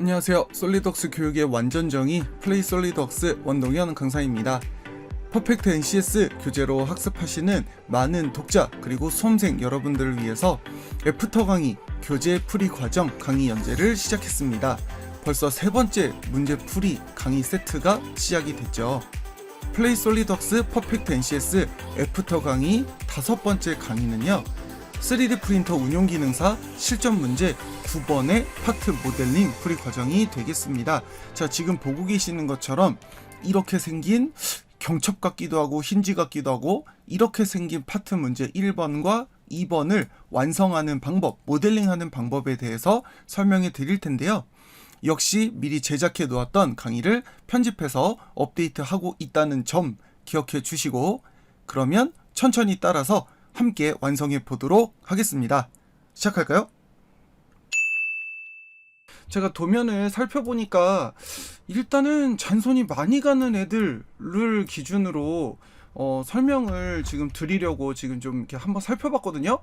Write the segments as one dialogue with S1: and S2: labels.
S1: 안녕하세요. 솔리덕스 교육의 완전정의 플레이 솔리덕스 원동현 강사입니다. 퍼펙트 NCS 교재로 학습하시는 많은 독자 그리고 수험생 여러분들을 위해서 애프터 강의 교재 풀이 과정 강의 연재를 시작했습니다. 벌써 세 번째 문제 풀이 강의 세트가 시작이 됐죠. 플레이 솔리덕스 퍼펙트 NCS 애프터 강의 다섯 번째 강의는요. 3D 프린터 운용 기능사 실전 문제 9번의 파트 모델링 풀이 과정이 되겠습니다. 자, 지금 보고 계시는 것처럼 이렇게 생긴 경첩 같기도 하고 힌지 같기도 하고 이렇게 생긴 파트 문제 1번과 2번을 완성하는 방법, 모델링하는 방법에 대해서 설명해 드릴 텐데요. 역시 미리 제작해 놓았던 강의를 편집해서 업데이트하고 있다는 점 기억해 주시고 그러면 천천히 따라서 함께 완성해 보도록 하겠습니다. 시작할까요? 제가 도면을 살펴보니까 일단은 잔손이 많이 가는 애들을 기준으로 어, 설명을 지금 드리려고 지금 좀 이렇게 한번 살펴봤거든요.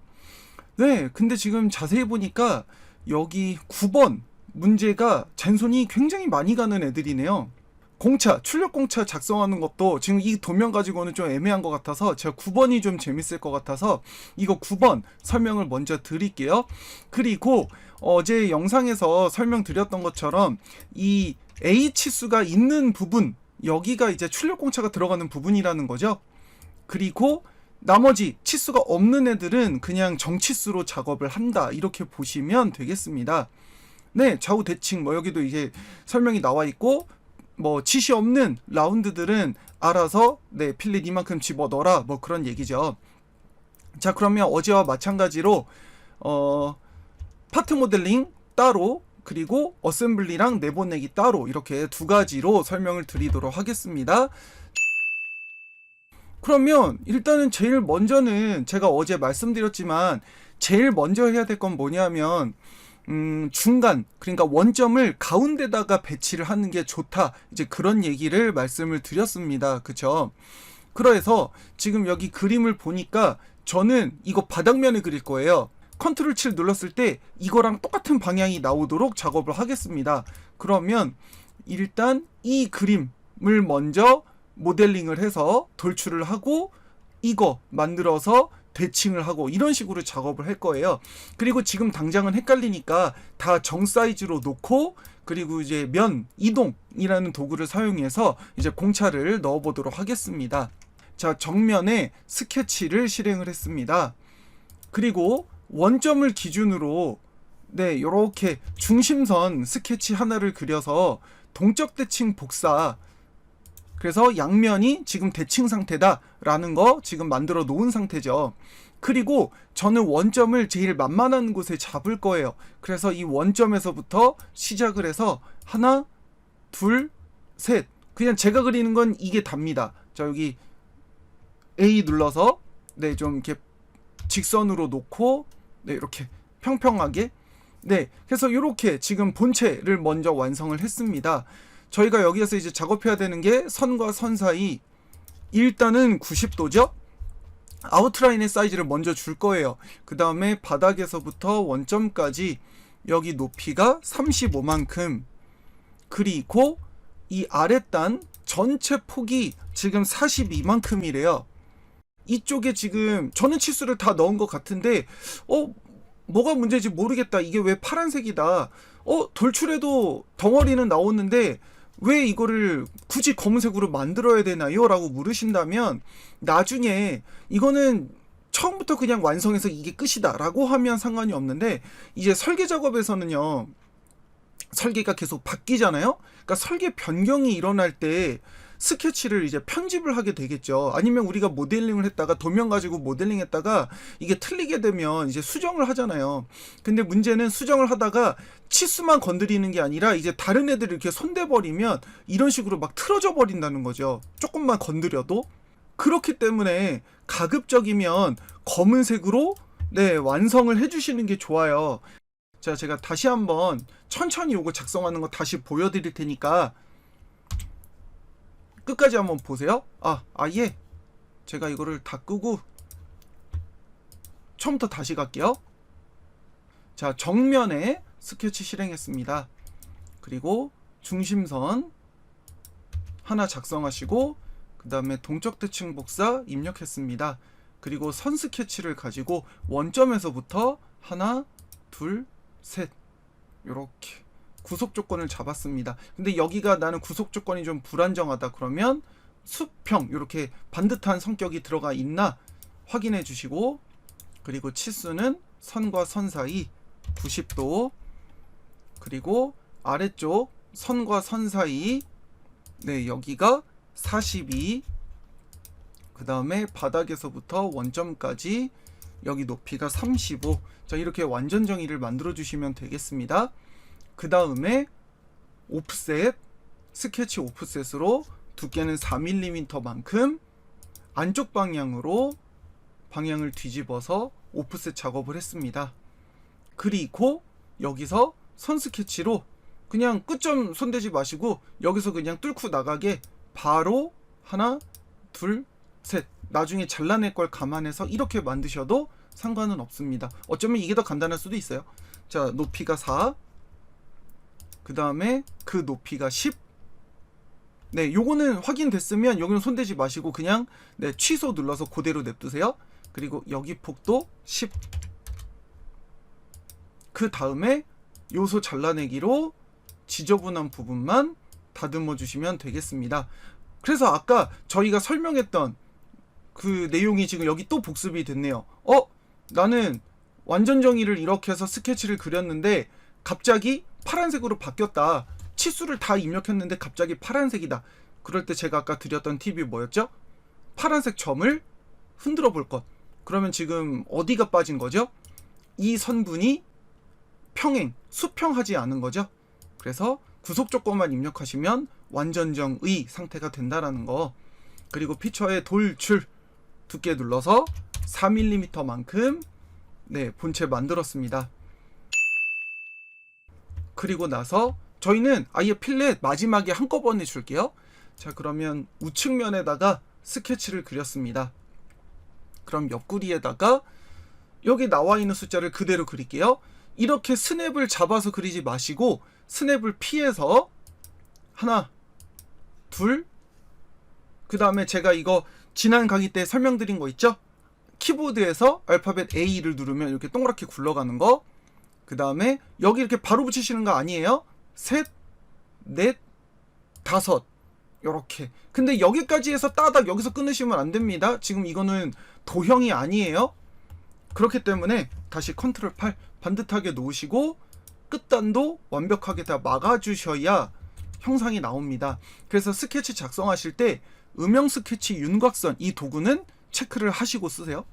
S1: 네, 근데 지금 자세히 보니까 여기 9번 문제가 잔손이 굉장히 많이 가는 애들이네요. 공차, 출력 공차 작성하는 것도 지금 이 도면 가지고는 좀 애매한 것 같아서 제가 9번이 좀 재밌을 것 같아서 이거 9번 설명을 먼저 드릴게요. 그리고 어제 영상에서 설명드렸던 것처럼 이 A 치수가 있는 부분, 여기가 이제 출력 공차가 들어가는 부분이라는 거죠. 그리고 나머지 치수가 없는 애들은 그냥 정치수로 작업을 한다. 이렇게 보시면 되겠습니다. 네, 좌우 대칭 뭐 여기도 이제 설명이 나와 있고 뭐 치시 없는 라운드들은 알아서 네 필릿 이만큼 집어 넣어라 뭐 그런 얘기죠. 자 그러면 어제와 마찬가지로 어 파트 모델링 따로 그리고 어셈블리랑 내보내기 따로 이렇게 두 가지로 설명을 드리도록 하겠습니다. 그러면 일단은 제일 먼저는 제가 어제 말씀드렸지만 제일 먼저 해야 될 건 뭐냐면 음, 중간, 그러니까 원점을 가운데다가 배치를 하는 게 좋다. 이제 그런 얘기를 말씀을 드렸습니다. 그쵸? 그래서 지금 여기 그림을 보니까 저는 이거 바닥면을 그릴 거예요. 컨트롤 7 눌렀을 때 이거랑 똑같은 방향이 나오도록 작업을 하겠습니다. 그러면 일단 이 그림을 먼저 모델링을 해서 돌출을 하고 이거 만들어서 대칭을 하고 이런 식으로 작업을 할 거예요. 그리고 지금 당장은 헷갈리니까 다 정 사이즈로 놓고 그리고 이제 면 이동이라는 도구를 사용해서 이제 공차를 넣어 보도록 하겠습니다. 자, 정면에 스케치를 실행을 했습니다. 그리고 원점을 기준으로 네, 요렇게 중심선 스케치 하나를 그려서 동적 대칭 복사 그래서 양면이 지금 대칭 상태다라는 거 지금 만들어 놓은 상태죠. 그리고 저는 원점을 제일 만만한 곳에 잡을 거예요. 그래서 이 원점에서부터 시작을 해서 하나, 둘, 셋. 그냥 제가 그리는 건 이게 답니다. 자, 여기 A 눌러서 네, 좀 이렇게 직선으로 놓고 네, 이렇게 평평하게 네, 그래서 이렇게 지금 본체를 먼저 완성을 했습니다. 저희가 여기에서 이제 작업해야 되는 게 선과 선 사이 일단은 90도죠. 아웃라인의 사이즈를 먼저 줄 거예요. 그 다음에 바닥에서부터 원점까지 여기 높이가 35만큼 그리고 이 아랫단 전체 폭이 지금 42만큼이래요. 이쪽에 지금 저는 치수를 다 넣은 것 같은데 어 뭐가 문제인지 모르겠다. 이게 왜 파란색이다. 어 돌출해도 덩어리는 나오는데 왜 이거를 굳이 검은색으로 만들어야 되나요? 라고 물으신다면 나중에 이거는 처음부터 그냥 완성해서 이게 끝이다 라고 하면 상관이 없는데 이제 설계 작업에서는요 설계가 계속 바뀌잖아요 그러니까 설계 변경이 일어날 때 스케치를 이제 편집을 하게 되겠죠. 아니면 우리가 모델링을 했다가 도면 가지고 모델링 했다가 이게 틀리게 되면 이제 수정을 하잖아요. 근데 문제는 수정을 하다가 치수만 건드리는 게 아니라 이제 다른 애들을 이렇게 손대버리면 이런 식으로 막 틀어져 버린다는 거죠. 조금만 건드려도. 그렇기 때문에 가급적이면 검은색으로 네, 완성을 해주시는 게 좋아요. 자, 제가 다시 한번 천천히 요거 작성하는 거 다시 보여드릴 테니까 끝까지 한번 보세요. 아, 아 예 제가 이거를 다 끄고 처음부터 다시 갈게요. 자, 정면에 스케치 실행했습니다. 그리고 중심선 하나 작성하시고 그 다음에 동적 대칭 복사 입력했습니다. 그리고 선 스케치를 가지고 원점에서부터 하나, 둘, 셋 이렇게 구속 조건을 잡았습니다. 근데 여기가 나는 구속 조건이 좀 불안정하다 그러면 수평 이렇게 반듯한 성격이 들어가 있나 확인해 주시고 그리고 치수는 선과 선 사이 90도 그리고 아래쪽 선과 선 사이 네 여기가 42 그 다음에 바닥에서부터 원점까지 여기 높이가 35. 자, 이렇게 완전 정의를 만들어 주시면 되겠습니다. 그 다음에 오프셋, 스케치 오프셋으로 두께는 4mm만큼 안쪽 방향으로 방향을 뒤집어서 오프셋 작업을 했습니다. 그리고 여기서 선 스케치로 그냥 끝점 손대지 마시고 여기서 그냥 뚫고 나가게 바로 하나, 둘, 셋. 나중에 잘라낼 걸 감안해서 이렇게 만드셔도 상관은 없습니다. 어쩌면 이게 더 간단할 수도 있어요. 자, 높이가 4. 그 다음에 그 높이가 10. 네, 요거는 확인됐으면 여기는 손대지 마시고 그냥 네, 취소 눌러서 그대로 냅두세요. 그리고 여기 폭도 10. 그 다음에 요소 잘라내기로 지저분한 부분만 다듬어 주시면 되겠습니다. 그래서 아까 저희가 설명했던 그 내용이 지금 여기 또 복습이 됐네요. 어? 나는 완전 정의를 이렇게 해서 스케치를 그렸는데 갑자기 파란색으로 바뀌었다. 치수를 다 입력했는데 갑자기 파란색이다. 그럴 때 제가 아까 드렸던 팁이 뭐였죠? 파란색 점을 흔들어 볼 것. 그러면 지금 어디가 빠진 거죠? 이 선분이 평행, 수평하지 않은 거죠. 그래서 구속 조건만 입력하시면 완전정의 상태가 된다라는 거. 그리고 피처의 돌출 두께 눌러서 4mm만큼 네, 본체 만들었습니다. 그리고 나서 저희는 아예 필렛 마지막에 한꺼번에 줄게요. 자, 그러면 우측면에다가 스케치를 그렸습니다. 그럼 옆구리에다가 여기 나와 있는 숫자를 그대로 그릴게요. 이렇게 스냅을 잡아서 그리지 마시고 스냅을 피해서 하나, 둘, 그 다음에 제가 이거 지난 강의 때 설명드린 거 있죠? 키보드에서 알파벳 A를 누르면 이렇게 동그랗게 굴러가는 거. 그 다음에 여기 이렇게 바로 붙이시는 거 아니에요? 셋, 넷, 다섯. 요렇게. 근데 여기까지 해서 따닥 여기서 끊으시면 안 됩니다. 지금 이거는 도형이 아니에요. 그렇기 때문에 다시 컨트롤 8 반듯하게 놓으시고 끝단도 완벽하게 다 막아주셔야 형상이 나옵니다. 그래서 스케치 작성하실 때 음영 스케치 윤곽선 이 도구는 체크를 하시고 쓰세요.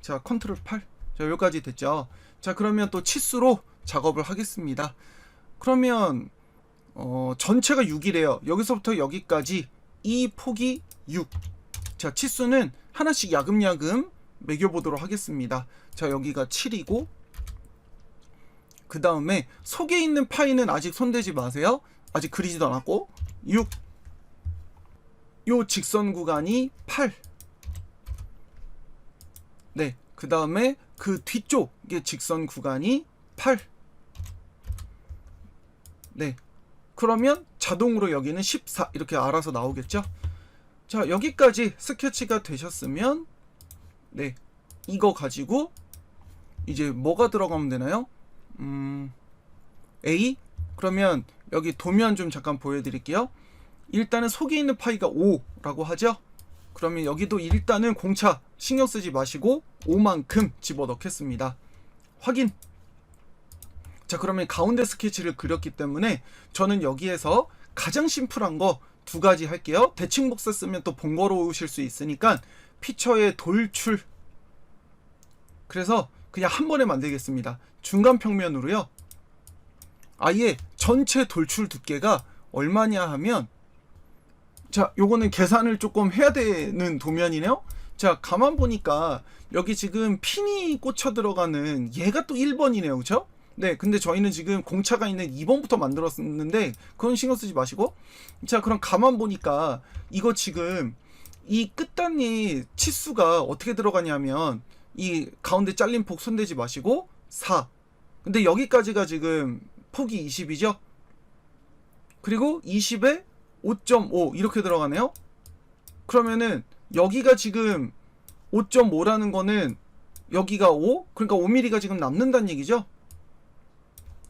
S1: 자, 컨트롤 8. 자, 여기까지 됐죠. 자, 그러면 또 치수로 작업을 하겠습니다. 그러면 어, 전체가 6이래요. 여기서부터 여기까지 이 폭이 6. 자, 치수는 하나씩 야금야금 매겨보도록 하겠습니다. 자, 여기가 7이고, 그 다음에 속에 있는 파이는 아직 손대지 마세요. 아직 그리지도 않았고, 6. 요 직선 구간이 8. 네, 그 다음에 그 뒤쪽의 직선 구간이 8. 네, 그러면 자동으로 여기는 14 이렇게 알아서 나오겠죠? 자, 여기까지 스케치가 되셨으면 네. 이거 가지고 이제 뭐가 들어가면 되나요? 음. A 그러면 여기 도면 좀 잠깐 보여 드릴게요. 일단은 속에 있는 파이가 5라고 하죠. 그러면 여기도 일단은 공차 신경 쓰지 마시고 5만큼 집어 넣겠습니다. 확인. 자, 그러면 가운데 스케치를 그렸기 때문에 저는 여기에서 가장 심플한 거 두 가지 할게요. 대칭 복사 쓰면 또 번거로우실 수 있으니까 피처의 돌출. 그래서 그냥 한 번에 만들겠습니다. 중간 평면으로요. 아예 전체 돌출 두께가 얼마냐 하면 자, 요거는 계산을 조금 해야 되는 도면이네요. 자, 가만 보니까 여기 지금 핀이 꽂혀 들어가는 얘가 또 1번이네요. 그쵸? 네, 근데 저희는 지금 공차가 있는 2번부터 만들었는데 그건 신경 쓰지 마시고 자, 그럼 가만 보니까 이거 지금 이 끝단위 치수가 어떻게 들어가냐면 이 가운데 잘린 폭 손대지 마시고 4. 근데 여기까지가 지금 폭이 20이죠? 그리고 20에 5.5 이렇게 들어가네요. 그러면은 여기가 지금 5.5라는 거는 여기가 5? 그러니까 5mm가 지금 남는다는 얘기죠.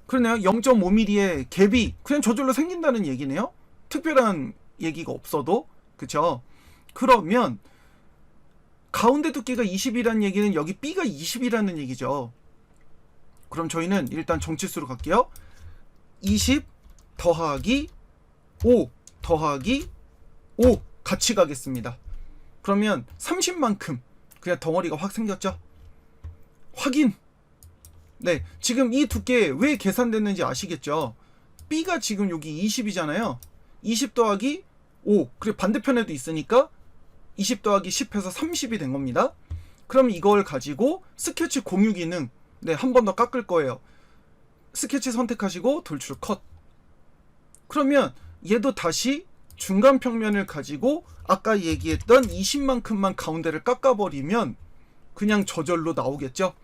S1: 그러네요. 0.5mm의 갭이 그냥 저절로 생긴다는 얘기네요. 특별한 얘기가 없어도 그쵸? 그러면 가운데 두께가 20이라는 얘기는 여기 B가 20이라는 얘기죠. 그럼 저희는 일단 정치수로 갈게요. 20 더하기 5 더하기 5 같이 가겠습니다. 그러면 30만큼 그냥 덩어리가 확 생겼죠. 확인. 네, 지금 이 두께 왜 계산됐는지 아시겠죠? B가 지금 여기 20이잖아요. 20 더하기 5. 그리고 반대편에도 있으니까 20 더하기 10해서 30이 된 겁니다. 그럼 이걸 가지고 스케치 공유 기능 네, 한 번 더 깎을 거예요. 스케치 선택하시고 돌출 컷. 그러면 얘도 다시 중간 평면을 가지고 아까 얘기했던 20만큼만 가운데를 깎아버리면 그냥 저절로 나오겠죠.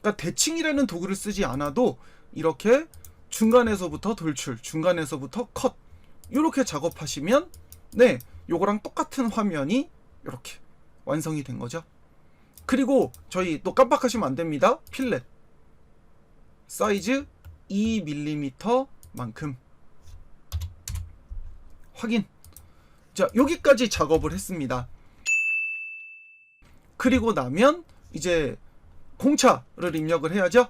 S1: 그러니까 대칭이라는 도구를 쓰지 않아도 이렇게 중간에서부터 돌출, 중간에서부터 컷 이렇게 작업하시면 네, 요거랑 똑같은 화면이 이렇게 완성이 된 거죠. 그리고 저희 또 깜빡하시면 안 됩니다. 필렛 사이즈 2mm만큼 확인. 자, 여기까지 작업을 했습니다. 그리고 나면 이제 공차를 입력을 해야죠.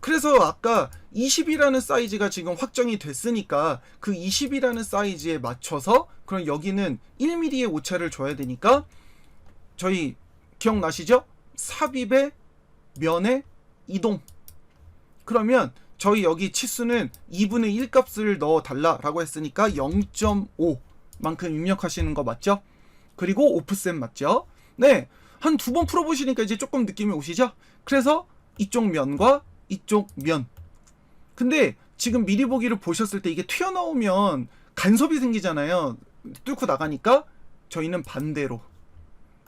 S1: 그래서 아까 20이라는 사이즈가 지금 확정이 됐으니까 그 20이라는 사이즈에 맞춰서 그럼 여기는 1mm의 오차를 줘야 되니까 저희 기억나시죠? 삽입의 면의 이동. 그러면 저희 여기 치수는 2분의 1 값을 넣어 달라라고 했으니까 0.5만큼 입력하시는 거 맞죠? 그리고 오프셋 맞죠? 네. 한 두 번 풀어보시니까 이제 조금 느낌이 오시죠? 그래서 이쪽 면과 이쪽 면. 근데 지금 미리 보기를 보셨을 때 이게 튀어나오면 간섭이 생기잖아요. 뚫고 나가니까 저희는 반대로.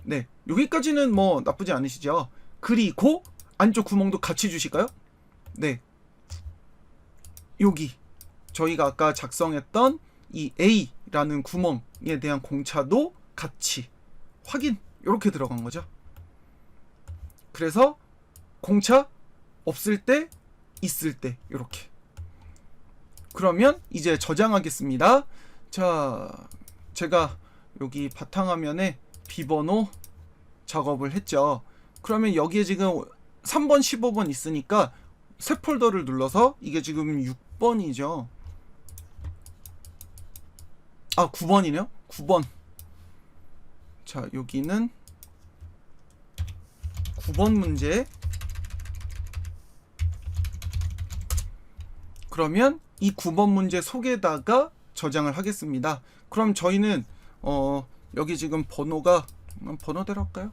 S1: 네. 여기까지는 뭐 나쁘지 않으시죠? 그리고 안쪽 구멍도 같이 주실까요? 네. 여기 저희가 아까 작성했던 이 A라는 구멍에 대한 공차도 같이 확인 이렇게 들어간 거죠. 그래서 공차 없을 때 있을 때 이렇게 그러면 이제 저장하겠습니다. 자, 제가 여기 바탕화면에 비번호 작업을 했죠. 그러면 여기에 지금 3번, 15번 있으니까 새 폴더를 눌러서 이게 지금 6번이죠. 아, 9번이네요. 9번. 자, 여기는 9번 문제. 그러면 이 9번 문제 속에다가 저장을 하겠습니다. 그럼 저희는 어, 여기 지금 번호가 음, 번호대로 할까요?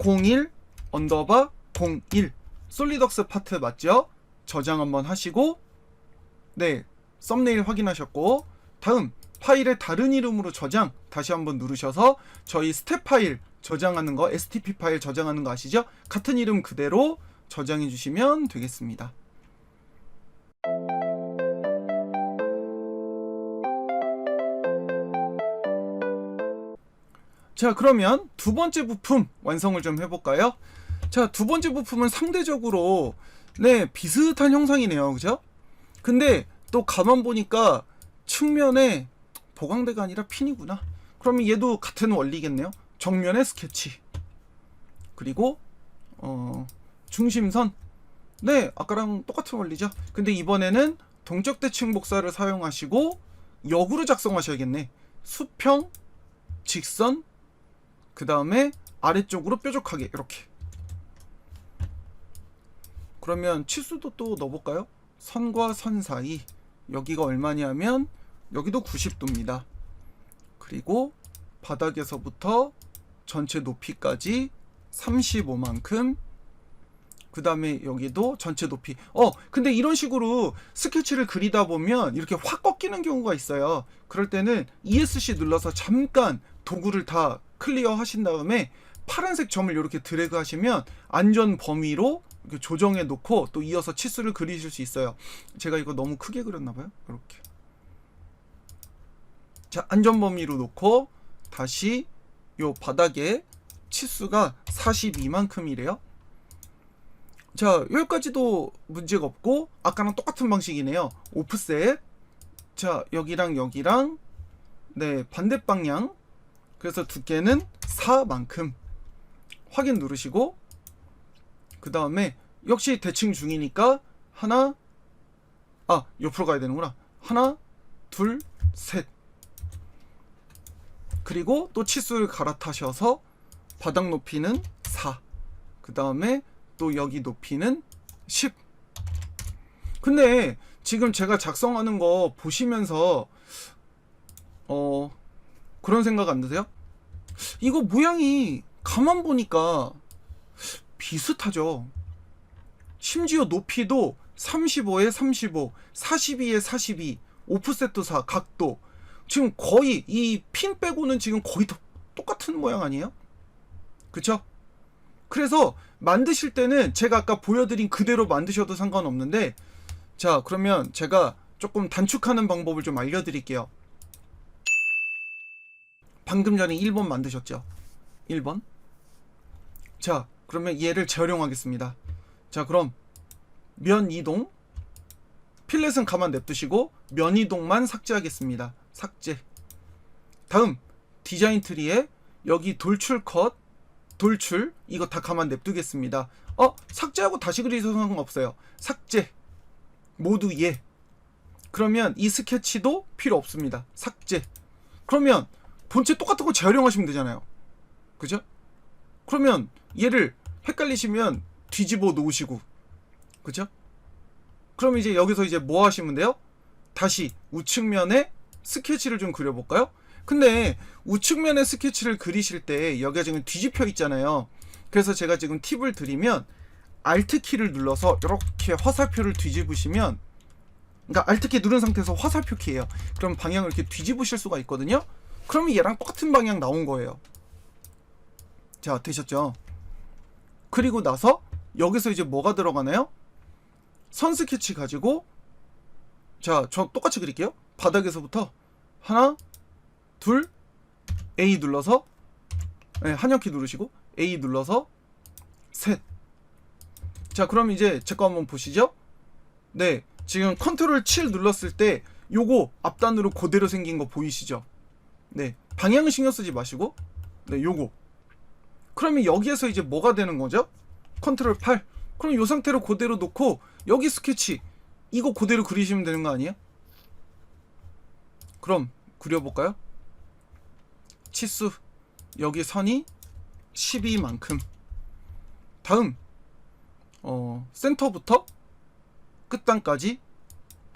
S1: 01 언더바 01 솔리덕스 파트 맞죠? 저장 한번 하시고 네 썸네일 확인하셨고 다음 파일의 다른 이름으로 저장 다시 한번 누르셔서 저희 스텝 파일 저장하는 거 STP 파일 저장하는 거 아시죠? 같은 이름 그대로 저장해 주시면 되겠습니다. 자 그러면 두 번째 부품 완성을 좀 해볼까요? 자 두 번째 부품은 상대적으로 네 비슷한 형상이네요. 그죠? 근데 또 가만 보니까 측면에 보강대가 아니라 핀이구나. 그러면 얘도 같은 원리겠네요. 정면에 스케치. 그리고 어 중심선. 네 아까랑 똑같은 원리죠. 근데 이번에는 동적 대칭 복사를 사용하시고 역으로 작성하셔야겠네. 수평 직선 그 다음에 아래쪽으로 뾰족하게 이렇게 그러면 치수도 또 넣어볼까요? 선과 선 사이. 여기가 얼마냐면 여기도 90도입니다. 그리고 바닥에서부터 전체 높이까지 35만큼. 그 다음에 여기도 전체 높이. 어 근데 이런 식으로 스케치를 그리다 보면 이렇게 확 꺾이는 경우가 있어요. 그럴 때는 ESC 눌러서 잠깐 도구를 다 클리어 하신 다음에 파란색 점을 이렇게 드래그 하시면 안전 범위로 조정해 놓고 또 이어서 치수를 그리실 수 있어요 제가 이거 너무 크게 그렸나 봐요 이렇게 자, 안전 범위로 놓고 다시 요 바닥에 치수가 42만큼이래요. 자, 여기까지도 문제가 없고 아까랑 똑같은 방식이네요. 오프셋. 자, 여기랑 여기랑 네, 반대 방향. 그래서 두께는 4만큼. 확인 누르시고 그 다음에 역시 대칭 중이니까 하나 아, 옆으로 가야 되는구나. 하나, 둘, 셋. 그리고 또 치수를 갈아타셔서 바닥 높이는 4. 그 다음에 또 여기 높이는 10. 근데 지금 제가 작성하는 거 보시면서 어 그런 생각 안 드세요? 이거 모양이 가만 보니까 비슷하죠. 심지어 높이도 35에 35, 42에 42, 오프셋도 4, 각도. 지금 거의 이 핀 빼고는 지금 거의 다 똑같은 모양 아니에요? 그쵸? 그래서 만드실 때는 제가 아까 보여드린 그대로 만드셔도 상관없는데 자 그러면 제가 조금 단축하는 방법을 좀 알려드릴게요. 방금 전에 1번 만드셨죠? 1번. 자 그러면 얘를 재활용하겠습니다. 자 그럼 면 이동 필렛은 가만 냅두시고 면 이동만 삭제하겠습니다. 삭제. 다음 디자인 트리에 여기 돌출 컷, 돌출 이거 다 가만 냅두겠습니다. 어 삭제하고 다시 그리셔도 상관없어요. 삭제 모두 예. 그러면 이 스케치도 필요 없습니다. 삭제. 그러면 본체 똑같은 거 재활용하시면 되잖아요. 그죠? 그러면 얘를 헷갈리시면 뒤집어 놓으시고 그죠? 그럼 이제 여기서 이제 뭐 하시면 돼요? 다시 우측면에 스케치를 좀 그려볼까요? 근데 우측면에 스케치를 그리실 때 여기가 지금 뒤집혀 있잖아요. 그래서 제가 지금 팁을 드리면 Alt 키를 눌러서 이렇게 화살표를 뒤집으시면 그러니까 Alt 키 누른 상태에서 화살표 키예요. 그럼 방향을 이렇게 뒤집으실 수가 있거든요. 그러면 얘랑 똑같은 방향 나온 거예요. 자, 되셨죠? 그리고 나서 여기서 이제 뭐가 들어가나요? 선 스케치 가지고 자, 저 똑같이 그릴게요. 바닥에서부터 하나, 둘, A 눌러서 네, 한영키 누르시고 A 눌러서 셋. 자, 그럼 이제 제 거 한번 보시죠. 네, 지금 컨트롤 7 눌렀을 때 요거 앞단으로 그대로 생긴 거 보이시죠? 네, 방향은 신경 쓰지 마시고 네, 요거. 그러면 여기에서 이제 뭐가 되는 거죠? 컨트롤 8. 그럼 요 상태로 그대로 놓고 여기 스케치 이거 그대로 그리시면 되는 거 아니에요? 그럼 그려볼까요? 치수 여기 선이 12만큼 다음 어 센터부터 끝단까지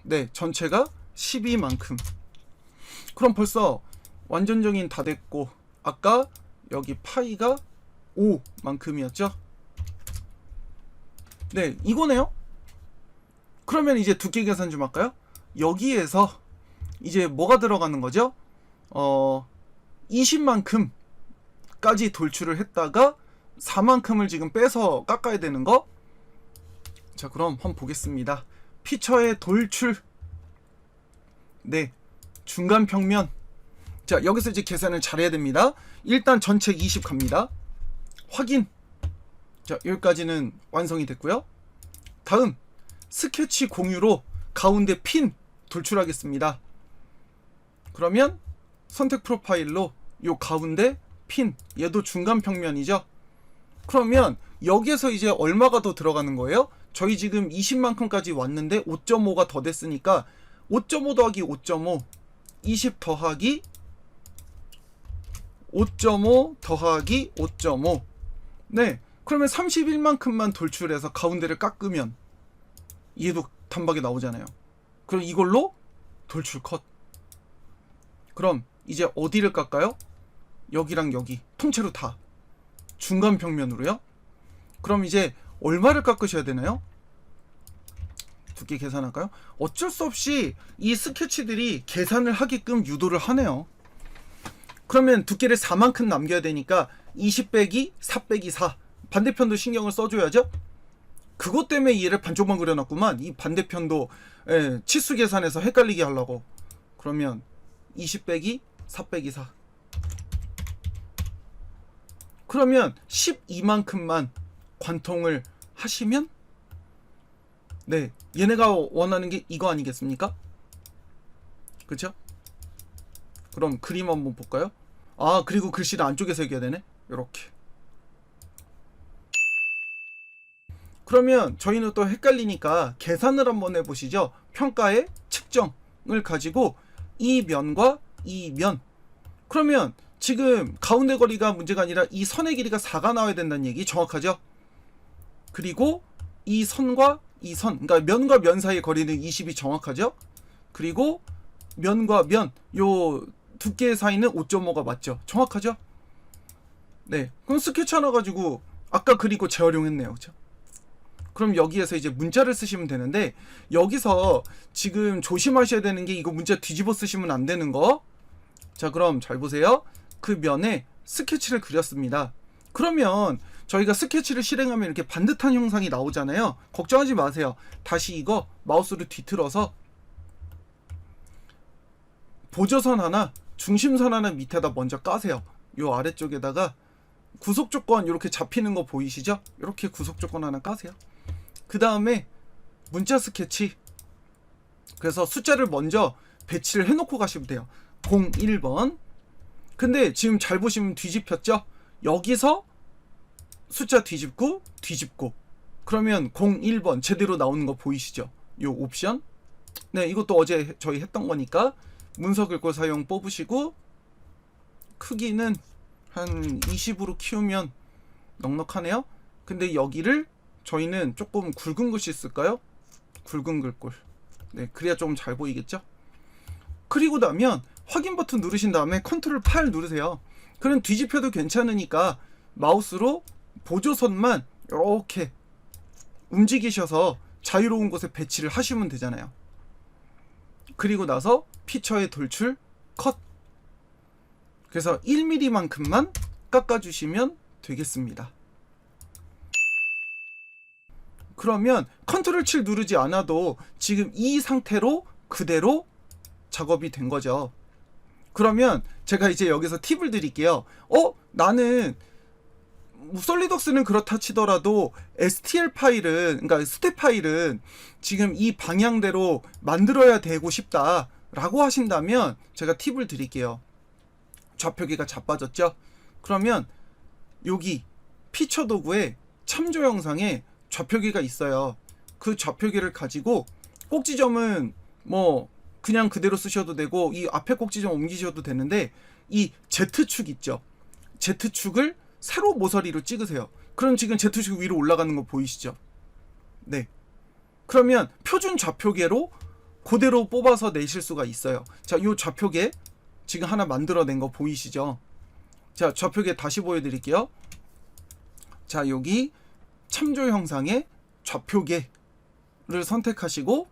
S1: 네 전체가 12만큼 그럼 벌써 완전적인 다 됐고 아까 여기 파이가 5만큼이었죠 네 이거네요 그러면 이제 두께 계산 좀 할까요? 여기에서 이제 뭐가 들어가는 거죠? 어 20만큼까지 돌출을 했다가 4만큼을 지금 빼서 깎아야 되는 거? 자, 그럼 한번 보겠습니다. 피처의 돌출. 네. 중간 평면. 자, 여기서 이제 계산을 잘해야 됩니다. 일단 전체 20 갑니다. 확인. 자, 여기까지는 완성이 됐고요. 다음 스케치 공유로 가운데 핀 돌출하겠습니다. 그러면 선택 프로파일로 요 가운데 핀 얘도 중간 평면이죠. 그러면 여기에서 이제 얼마가 더 들어가는 거예요? 저희 지금 20만큼까지 왔는데 5.5가 더 됐으니까 5.5 더하기 5.5 20 더하기 5.5 더하기 5.5 네. 그러면 31만큼만 돌출해서 가운데를 깎으면 얘도 단박에 나오잖아요. 그럼 이걸로 돌출 컷. 그럼 이제 어디를 깎아요? 여기랑 여기 통째로 다 중간 평면으로요. 그럼 이제 얼마를 깎으셔야 되나요? 두께 계산할까요? 어쩔 수 없이 이 스케치들이 계산을 하게끔 유도를 하네요. 그러면 두께를 4만큼 남겨야 되니까 20 빼기 4 빼기 4 반대편도 신경을 써줘야죠. 그것 때문에 얘를 반쪽만 그려놨구만. 이 반대편도 예, 치수 계산해서 헷갈리게 하려고. 그러면 20 빼기 4 빼기 4 그러면 12만큼만 관통을 하시면 네 얘네가 원하는 게 이거 아니겠습니까? 그쵸? 그럼 그림 한번 볼까요? 아 그리고 글씨를 안쪽에 새겨야 되네 요렇게 그러면 저희는 또 헷갈리니까 계산을 한번 해보시죠 평가의 측정을 가지고 이 면과 이 면 그러면 지금 가운데 거리가 문제가 아니라 이 선의 길이가 4가 나와야 된다는 얘기 정확하죠? 그리고 이 선과 이 선, 그러니까 면과 면 사이의 거리는 20이 정확하죠? 그리고 면과 면, 요 두께 사이는 5.5가 맞죠? 정확하죠? 네. 그럼 스케치 하나 가지고 아까 그리고 재활용했네요. 그죠? 그럼 여기에서 이제 문자를 쓰시면 되는데 여기서 지금 조심하셔야 되는 게 이거 문자 뒤집어 쓰시면 안 되는 거. 자, 그럼 잘 보세요. 그 면에 스케치를 그렸습니다. 그러면 저희가 스케치를 실행하면 이렇게 반듯한 형상이 나오잖아요. 걱정하지 마세요. 다시 이거 마우스를 뒤틀어서 보조선 하나, 중심선 하나 밑에다 먼저 까세요. 요 아래쪽에다가 구속 조건 이렇게 잡히는 거 보이시죠? 이렇게 구속 조건 하나 까세요. 그 다음에 문자 스케치. 그래서 숫자를 먼저 배치를 해놓고 가시면 돼요. 01번. 근데 지금 잘 보시면 뒤집혔죠? 여기서 숫자 뒤집고 뒤집고 그러면 01번 제대로 나오는 거 보이시죠? 요 옵션. 네, 이것도 어제 저희 했던 거니까 문서 긁고 사용 뽑으시고 크기는 한 20으로 키우면 넉넉하네요. 근데 여기를 저희는 조금 굵은 글씨 쓸까요? 굵은 글꼴. 네, 그래야 좀 잘 보이겠죠? 그리고 나면 확인 버튼 누르신 다음에 컨트롤 8 누르세요. 그럼 뒤집혀도 괜찮으니까 마우스로 보조선만 이렇게 움직이셔서 자유로운 곳에 배치를 하시면 되잖아요. 그리고 나서 피처의 돌출 컷. 그래서 1mm만큼만 깎아주시면 되겠습니다. 그러면 컨트롤 7 누르지 않아도 지금 이 상태로 그대로 작업이 된 거죠. 그러면 제가 이제 여기서 팁을 드릴게요. 어? 나는 뭐 솔리덕스는 그렇다 치더라도 STL 파일은 그러니까 스텝 파일은 지금 이 방향대로 만들어야 되고 싶다라고 하신다면 제가 팁을 드릴게요. 좌표기가 자빠졌죠? 그러면 여기 피처 도구에 참조 영상에 좌표기가 있어요. 그 좌표기를 가지고 꼭지점은 뭐 그냥 그대로 쓰셔도 되고 이 앞에 꼭지점 옮기셔도 되는데 이 Z축 있죠. Z축을 세로 모서리로 찍으세요. 그럼 지금 Z축 위로 올라가는 거 보이시죠? 네. 그러면 표준 좌표계로 그대로 뽑아서 내실 수가 있어요. 자, 이 좌표계 지금 하나 만들어낸 거 보이시죠? 자, 좌표계 다시 보여드릴게요. 자, 여기 참조 형상의 좌표계를 선택하시고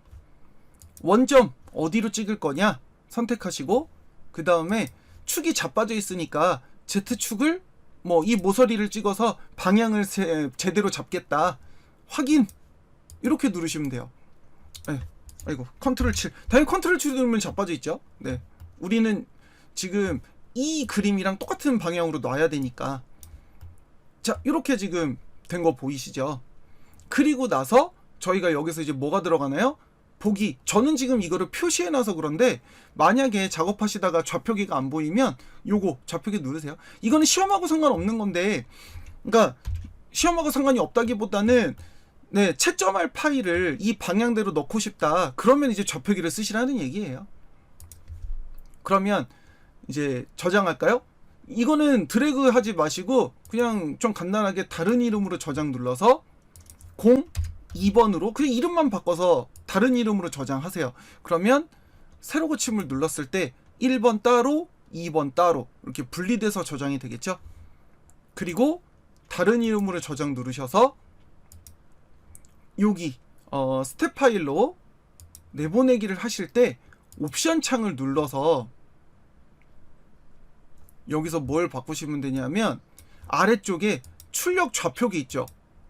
S1: 원점 어디로 찍을 거냐 선택하시고 그 다음에 축이 자빠져 있으니까 Z축을 뭐 이 모서리를 찍어서 방향을 세, 제대로 잡겠다 확인 이렇게 누르시면 돼요. 네. 아이고 컨트롤 7 당연히 컨트롤 7 누르면 자빠져 있죠. 네. 우리는 지금 이 그림이랑 똑같은 방향으로 놔야 되니까 자 이렇게 지금 된 거 보이시죠? 그리고 나서 저희가 여기서 이제 뭐가 들어가나요? 보기. 저는 지금 이거를 표시해 놔서 그런데 만약에 작업하시다가 좌표기가 안 보이면 요거 좌표기 누르세요. 이거는 시험하고 상관없는 건데 그러니까 시험하고 상관이 없다기보다는 네, 채점할 파일을 이 방향대로 넣고 싶다. 그러면 이제 좌표기를 쓰시라는 얘기예요. 그러면 이제 저장할까요? 이거는 드래그 하지 마시고 그냥 좀 간단하게 다른 이름으로 저장 눌러서 02번으로 그냥 이름만 바꿔서 다른 이름으로 저장하세요. 그러면 세로 고침을 눌렀을 때 1번 따로 2번 따로 이렇게 분리돼서 저장이 되겠죠. 그리고 다른 이름으로 저장 누르셔서 여기 어, 스텝 파일로 내보내기를 하실 때 옵션 창을 눌러서 여기서 뭘 바꾸시면 되냐면 아래쪽에 출력 좌표계 있죠.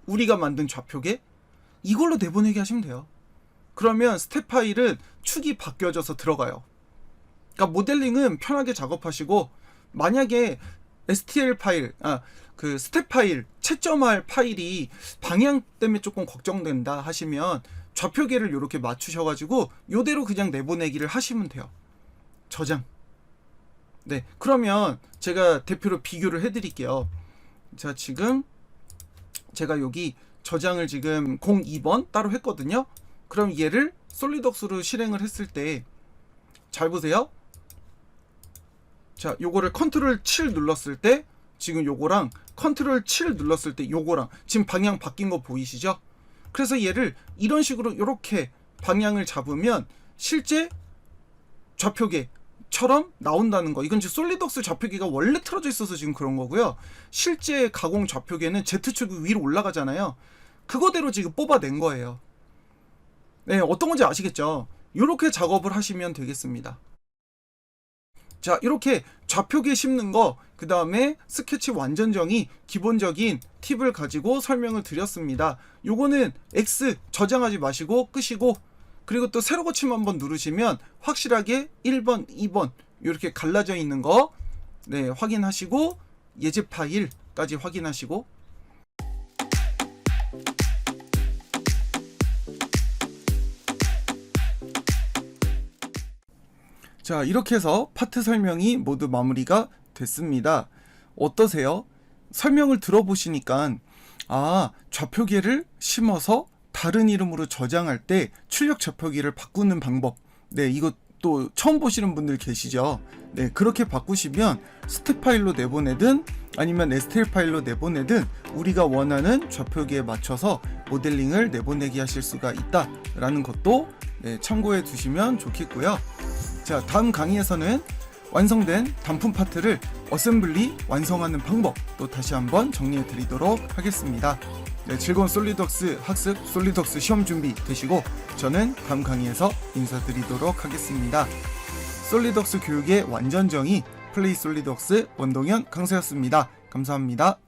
S1: 우리가 만든 좌표계 이걸로 내보내기 하시면 돼요. 그러면 스텝 파일은 축이 바뀌어져서 들어가요. 그러니까 모델링은 편하게 작업하시고 만약에 STL 파일, 아, 그 스텝 파일, 채점할 파일이 방향 때문에 조금 걱정된다 하시면 좌표계를 이렇게 맞추셔가지고 요대로 그냥 내보내기를 하시면 돼요. 저장. 네, 그러면 제가 대표로 비교를 해드릴게요. 자, 지금 제가 여기 저장을 지금 02번 따로 했거든요. 그럼 얘를 솔리덕스로 실행을 했을 때 잘 보세요. 자, 요거를 컨트롤 7 눌렀을 때 지금 요거랑 컨트롤 7 눌렀을 때 요거랑 지금 방향 바뀐 거 보이시죠? 그래서 얘를 이런 식으로 이렇게 방향을 잡으면 실제 좌표계 처럼 나온다는 거. 이건 지금 솔리덕스 좌표계가 원래 틀어져 있어서 지금 그런 거고요. 실제 가공 좌표계는 Z축 위로 올라가잖아요. 그거대로 지금 뽑아낸 거예요. 네, 어떤 건지 아시겠죠? 이렇게 작업을 하시면 되겠습니다. 자, 이렇게 좌표계 심는 거, 그 다음에 스케치 완전 정의 기본적인 팁을 가지고 설명을 드렸습니다. 요거는 X 저장하지 마시고 끄시고, 그리고 또 세로 고침 한번 누르시면 확실하게 1번, 2번 이렇게 갈라져 있는 거 네, 확인하시고 예제 파일까지 확인하시고 자, 이렇게 해서 파트 설명이 모두 마무리가 됐습니다. 어떠세요? 설명을 들어보시니까 아, 좌표계를 심어서 다른 이름으로 저장할 때 출력 좌표기를 바꾸는 방법. 네, 이것도 처음 보시는 분들 계시죠? 네, 그렇게 바꾸시면 스텝 파일로 내보내든 아니면 STL 파일로 내보내든 우리가 원하는 좌표기에 맞춰서 모델링을 내보내기 하실 수가 있다 라는 것도 네, 참고해 두시면 좋겠고요. 자, 다음 강의에서는 완성된 단품 파트를 어셈블리 완성하는 방법 또 다시 한번 정리해 드리도록 하겠습니다. 네, 즐거운 솔리덕스 학습, 솔리덕스 시험 준비 되시고 저는 다음 강의에서 인사드리도록 하겠습니다. 솔리덕스 교육의 완전 정의 플레이 솔리덕스 원동현 강사였습니다. 감사합니다.